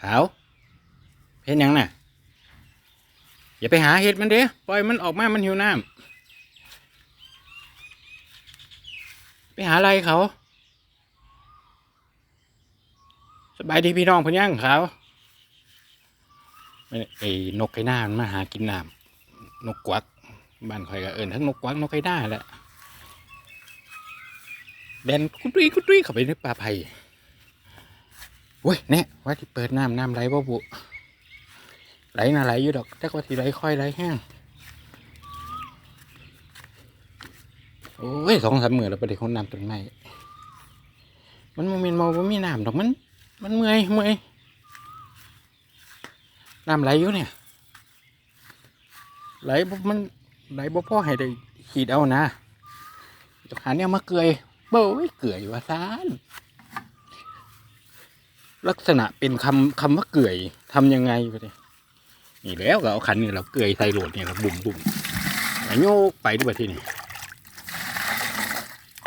ขาวเห็นยังน่ะ อย่าไปหาเห็ดมันเด้ปล่อยมันออกมา มันหิวน้ำไปหาอะไรเขา สบายดีพี่น้องเพี่นยังเขาไอ้นกไก่หน้ามันมาหากินน้ำนกกวักบ้านข่อยก็เอินทั้งนกกวักนกไก่หน้าแหละแดนกุ้ยกุ้ยเข้าไปในป่าไผ่ เว้ยเนี่ยว่าที่เปิดน้ำน้ำไหลบ่บุไหลน่ะไหลอยู่ดอกแต่ว่าที่ไหลค่อยไหลแห้งโอ้ยสองสามมือแล้วประเดี๋ยวคนน้ำต้นไม้มันโมเมนมองว่ามีน้ำดอกมัน มันเมื่อยเมื่อยน้ำไหลอยู่เนี่ย ไหลบ่มันไหลบ่พ่อให้ได้ขีดเอานะจะหาเนี่ยมาเกยเบ้ยเกยว่าซาน ลักษณะเป็นคำคำว่าเกลื่ยทำยังไงไปนี่ยนี่แล้วก็เอาขันนี่เราเกลื่ยใส่โหลดเนี่ยเราบุ่มบุ่มโยกไปด้วยที่นี่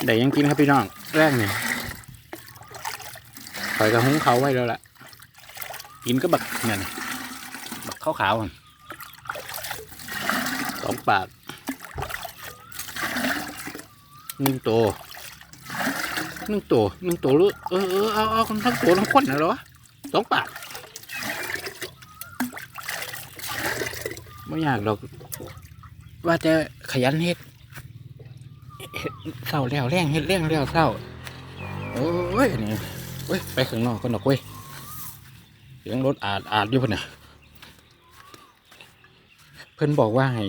ได้ยังกินครับพี่น้องแรกเนี่ยคอยกระหุงเขาไว้แล้วล่ะกินก็บักเนี่ยนะบักขาวขาวสองปากหนึ่งตัว หนึ่งตัวหนึ่งตัวหรือเออเออเอาเอาทั้งตัวทั้งคนนะเหรอสองปากไม่อยากดอก ว่าจะขยันเฮ็ดเฮ็ดเศร้าแล้วแรงเฮ็ดแรงแล้วเศร้าโอ้ยนี่เว้ยไปข้างนอกกันดอกเว้ยเสียงรถอาดอาดอยู่พุ่นน่ะเพิ่อนบอกว่าให้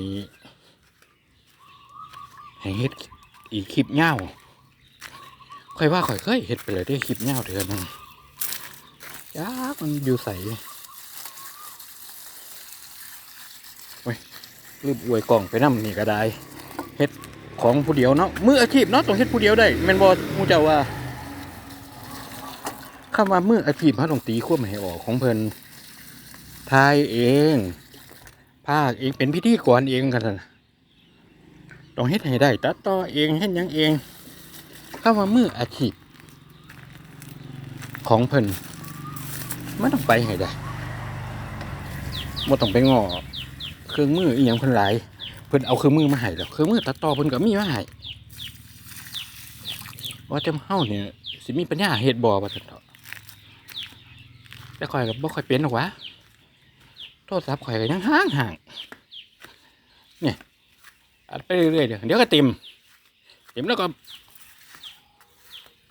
ให้เฮ็ดอีกคลิปเง่า ค่อยว่าค่อยเคยเฮ็ดไปเลยได้คลิปเง่าเดือนยากมันอยู่ใสรีบอวยกล่องไปนำนี่ก็ได้เฮ็ดของผู้เดียวเนาะมืออาชีพเนาะต้องเฮ็ดผู้เดียวได้แมนบ่มูเจ้าว่าคำว่ามืออาชีพเขาต้องตีควบให้ออกของเพิ่นทายเอง ภาคเองเป็นพิธีกรเองกันต้องเฮ็ดให้ได้ตัดต่อเองเฮ็ดยังเอง คำว่ามืออาชีพของเพิ่นไมันต้องไปให้ได้บ่ต้องไปงอเครื่องมืออีหยังเพิ่นหลายเพิ่นเอาเครื่องมือมาให้แล้วเครื่องมือตัดต่อเพิ่นก็มีมาให้ว่าแต่เฮาเนี่ยสิมีปัญญาเฮ็ดบ่ว่าซั่นเถาะแต่ข่อยก็บ่ค่อยเป็นหรอกวะโทรศัพท์ข่อยก็ยังห่างห่างเนี่ยอัดไปเรื่อยๆเดี๋ยวเดี๋ยวก็เต็มเต็มแล้วก็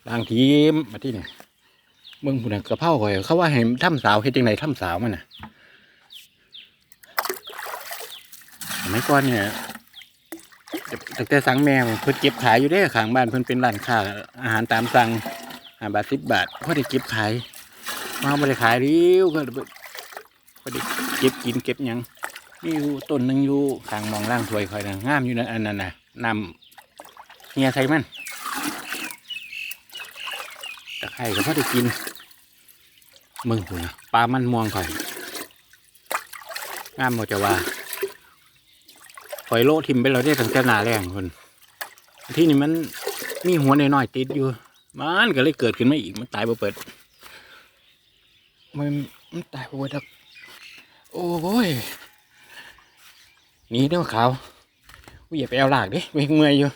ล้างทีมมาที่นี่เมืองพุ่นกระเพราข่อยเขาว่าให้ทำสาวเฮ็ดจังไดทำสาวมันน่ะสมัยก่อนเนี่ยตั้งแต่สั่งแม่ผมเพิ่นเก็บขายอยู่เด้ขางบ้านเพิ่นเป็นร้านค้าอาหารตามสั่งห้าบาทสิบบาทเพอได้เก็บขายมาบ่ได้ขายริ้วก็พอได้เก็บกินเก็บยังมีอยู่ต้นหนึ่งอยู่ขางมองล่างถวยคอยนะงามอยู่นั่นอันนั้นน่ะนำเฮียใส่มัน ตะไคร่ก็พอได้กินมึงหูนะปลามันม่วงข่อยงามบ่จะว่าฝอยโลทิมไปเราได้ตั้งแต่นาแรงคนที่นี่มันมีหัวน้อยๆติดอยู่ มันก็เลยเกิดขึ้นมาอีกมันตายบ่เปิด มันมันตายบ่เปิดดอกโอ้ยหนี่เด้อขาวอยอย่าไปเอาหลากดิเวงเมื่อยอยู่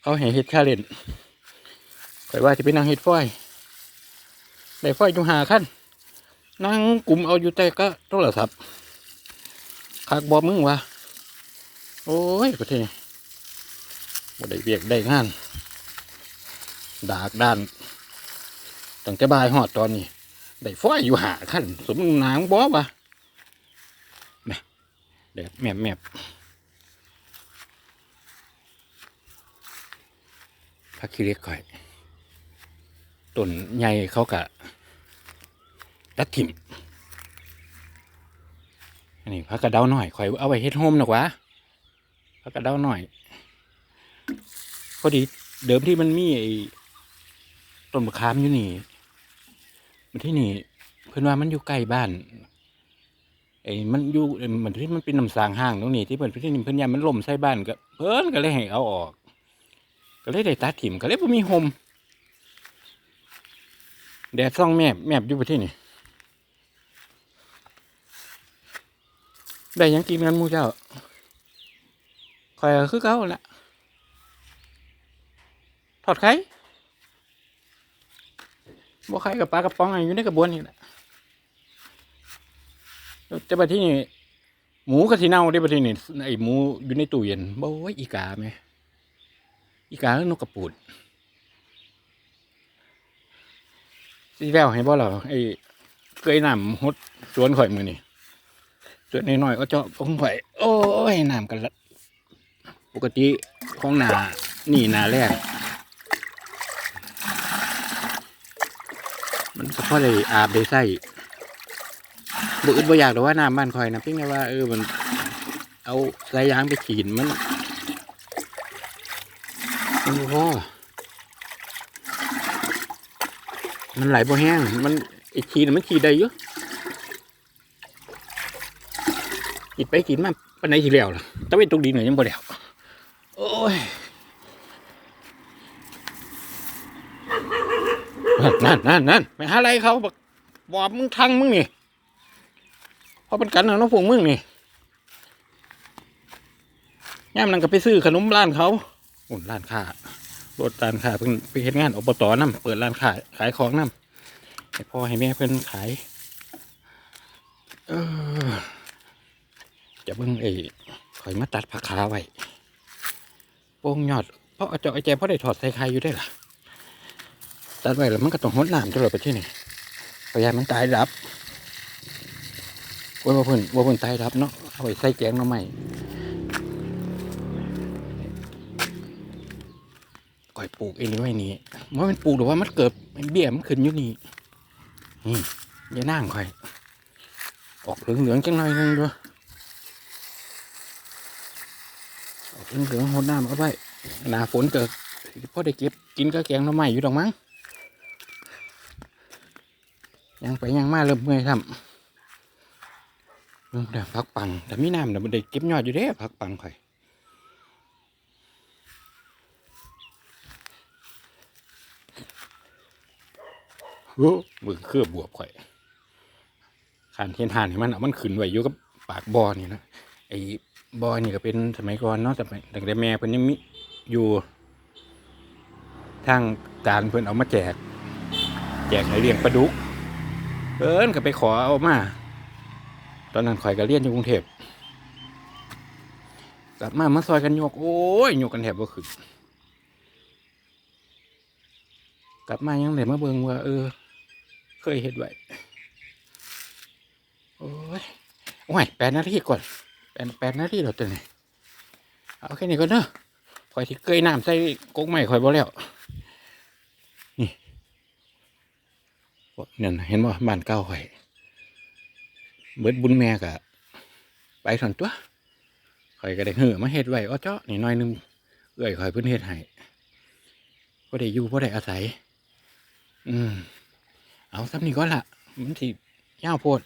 เขาให้เฮ็ดค่าเล่น ข่อยว่าจะไปนั่งเฮ็ดฝ้อยได้ฝ้อยจุหาขั้นนั่งกลุ่มเอาอยู่แต่ก็โทรศัพท์คักบอมึงวะโอ้ยประเทศบ่ได้เวียกได้งาน ดากด้านตั้งแต่บ่ายหอดตอนนี้ ได้ฟ้อยอยู่หาขั้นสมนางบอวะแม่เด็ดแมบแมบพักขี้เล็กก่อย ต้นใหญ่เขากะตัดถิ่มอันนี้พักกระเดาหน่อยข่อยเอาไว้เฮ็ดโฮมหนอกวะพักกระเดาหน่อยพอดีเดิมที่มันมีไอ้ต้นมะขามอยู่นี่มันที่นี่เพื่อนว่ามันอยู่ใกล้บ้านไอ้มันอยู่เอ้ยมันที่มันเป็นน้ำสางห้างตรงนี้ที่เพื่อนที่นี่เพื่อนยามันล่มใส่บ้านก็เพื่อนก็เลยให้เอาออก ก็เลยได้ตัดถิ่มก็เลยบ่มีโฮม แดดซ่องแมบแมบอยู่ประเทศนี่ได้ยังกินกันมูเจ้าคอยคือเก่าแหละทอดไข่บ่ไข่กับปลากระป๋องอยู่ในกระบวนนี่แหละแต่บัดที่นี่หมูกระทิเน่าได้บัดที่นี่ไอหมูอยู่ในตู้เย็นบ่ว่าอีกาไหมอีกาหรือนกกระปูด สีแววให้บ่เหรอไอ้เคยนำฮดสวนข่อยมือนี่สวนน้อยๆก็เจาะของข่อย โอ้ยน้ำกันละปกติของหนานี่หนาแรก มันก็พอได้อาบได้ใส่บุอึดบ่อยากแต่ว่าน้ำบ้านข่อยนะเพียงแต่ว่าเออมัน เอาสายยางไปขีนมันมันบ่อ มันไหลบ่แห้ง มันไอขีนมันขีได้เยอะกินไปกินมาปนไหนสิแล้วล่ะตะเวนตกดินหน่อยยังบ่แล้วโอ้ยนั่นนั่นนั่นไปหาอะไรเขาบอกบอกมึงทังมึงนี่เพราะเป็นกันนะน้องพวกมึงนี่ย่ามนั่นก็ไปซื้อขนมร้านเขาโอ้ร้านค้า รถร้านค้าเพิ่งไปเฮ็ดงานอบตนํเปิดร้านขายขายของนํให้พ่อให้แม่เพิ่นขายเออจะเบิ่งไอ้ขอยมาตัดผักขาไว้โป่งยอดเพราะเจาะไอ้แจเพราะได้ถอดใส่ไข่อยู่ได้อล่ะตัดไว้แล้วมันก็ต้องหดน้ำตลอดไปที่นี่พยายามมันตายดับว่าเพิ่นว่าเพิ่นตายดับเนาะเอาไว้ใส่แกงหน่อไม้ อยปลูกเองไว้นี่ว่ามันปลูกหรือว่ามันเกิดมันเบี้ยมันขึ้นอยู่นี่นี่ยายนั่งค่อยออกเหลืองเหลืองจังหน่อยนึงด้วยออกเหลืองเหลืองหดน้ำเอาไว้หนาฝนเกิดพ่อได้เก็บกินก็แกงน้ำใหม่อยู่ดอกมั้งยังไปยังมาเริ่มเมื่อยทำเริ่มได้พักปังแต่มีน้ำเดี๋ยวมันได้เก็บยอดอยู่เด้พักปังค่อย มือเคือบวบข่อยขานเทียนทานเห็นมันเอามันขึ้นไว้อยู่กับปากบ่อนี่นะไอ้บ่อนี่ก็เป็นสมัยก่อนเนาะแต่ตั้งแต่แม่เพิ่นยังมีอยู่ทางการเพิ่นเอามาแจก แจกให้เลี้ยงปลาดุกเพิ่นก็ไปขอเอามา ตอนนั้นข่อยก็เรียนอยู่กรุงเทพกลับมามาซอยกันโยกโอ้ยโยกกันแทบบ่ขึ้นกลับมายังได้มาเบิ่งว่าเออ เคยเห็นไว้โอ้ยโอ้ยแปดนาทีก่อนแปดแปดนาทีเราตัวนี้เอาแค่นี้ก่อนเนอะคอยที่เกยน้ำใส่กกใหม่คอยบ่แล้วนี่เนี่ยเห็นบ่บ้านเก่าข่อย เบิดบุญแม่กะไปถอนตัวข่อยก็ได้เหือมาเฮ็ดไว้อ้อเจาะนี่น้อยหนึงเอ้อยข่อยเพิ่นเฮ็ดให้บ่ได้อยู่บ่ได้อาศัย อืม เอาซ้ำนี่ก็ละมันสิยาวโพด